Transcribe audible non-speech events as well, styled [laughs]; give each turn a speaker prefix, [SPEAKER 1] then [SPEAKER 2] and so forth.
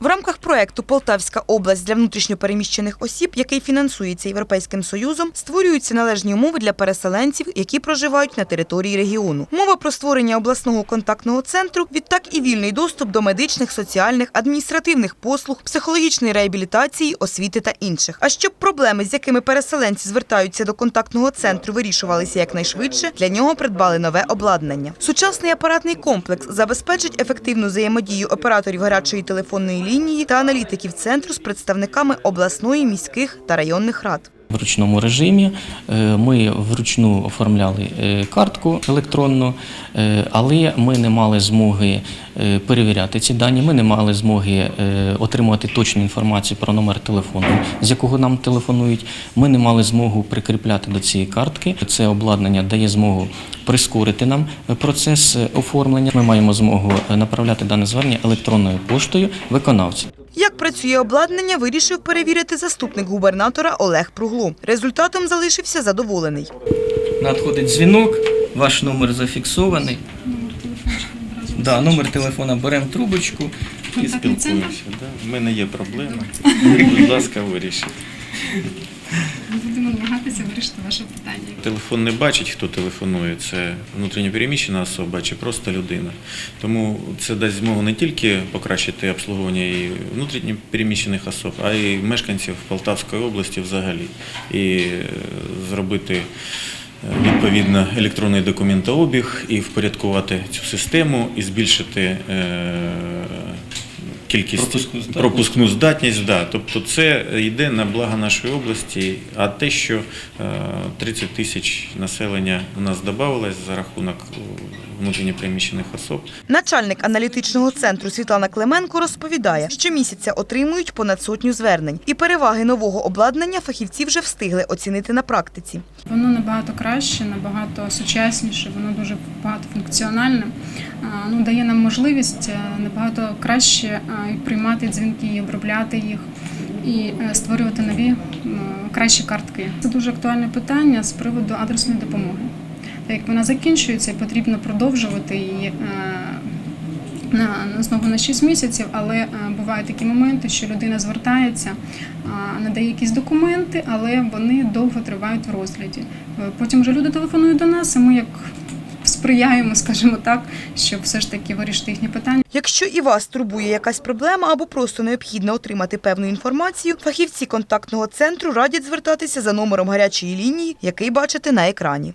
[SPEAKER 1] В рамках проекту Полтавська область для внутрішньопереміщених осіб, який фінансується Європейським Союзом, створюються належні умови для переселенців, які проживають на території регіону. Мова про створення обласного контактного центру, відтак і вільний доступ до медичних, соціальних, адміністративних послуг, психологічної реабілітації, освіти та інших. А щоб проблеми, з якими переселенці звертаються до контактного центру, вирішувалися якнайшвидше, для нього придбали нове обладнання. Сучасний апаратний комплекс забезпечить ефективну взаємодію операторів гарячої телефонної лінії та аналітиків центру з представниками обласної, міських та районних рад.
[SPEAKER 2] В ручному режимі Е, ми вручну оформляли е, картку електронну, е, але ми не мали змоги перевіряти ці дані. Ми не мали змоги отримувати точну інформацію про номер телефону, з якого нам телефонують. Ми не мали змогу прикріпляти до цієї картки. Це обладнання дає змогу прискорити нам процес оформлення. Ми маємо змогу направляти дане звернення електронною поштою виконавцю.
[SPEAKER 1] Як працює обладнання, вирішив перевірити заступник губернатора Олег Пруглу. Результатом залишився задоволений.
[SPEAKER 2] Надходить дзвінок, ваш номер зафіксований. Да, номер телефона беремо трубочку
[SPEAKER 3] І спілкуємося. Да? В мене є проблема. [laughs] Будь ласка, вирішіть.
[SPEAKER 4] Будемо намагатися вирішити ваше питання.
[SPEAKER 3] Телефон не бачить, хто телефонує. Це внутрішньопереміщена особа чи просто людина. Тому це дасть змогу не тільки покращити обслуговування і внутрішньопереміщених особ, а й мешканців Полтавської області взагалі. І е, зробити е, відповідно електронний документообіг і впорядкувати цю систему і збільшити. Е, Кількість
[SPEAKER 2] Пропускну здатність.
[SPEAKER 3] пропускну здатність, да. тобто це йде на благо нашої області. А те, що е, 30 тисяч населення у нас додавалось за рахунок е, внутрішньопереміщених особ,
[SPEAKER 1] Начальник аналітичного центру Світлана Клименко розповідає, що місяця отримують понад сотню звернень. І переваги нового обладнання фахівці вже встигли оцінити на практиці.
[SPEAKER 4] Воно набагато краще, набагато сучасніше, воно дуже багатофункціональне. Ну, дає нам можливість е, набагато краще приймати дзвінки, обробляти їх і е, створювати нові кращі картки. Це дуже актуальне питання з приводу адресної допомоги. Так як вона закінчується, потрібно продовжувати її. е, на, знову на 6 місяців, але е, бувають такі моменти, що людина звертається, надає якісь документи, але вони довго тривають в розгляді. Потім вже люди телефонують до нас, і ми як сприяємо, скажімо так, щоб все ж таки вирішити їхні питання.
[SPEAKER 1] Якщо і вас турбує якась проблема або просто необхідно отримати певну інформацію, фахівці контактного центру радять звертатися за номером гарячої лінії, який бачите на екрані.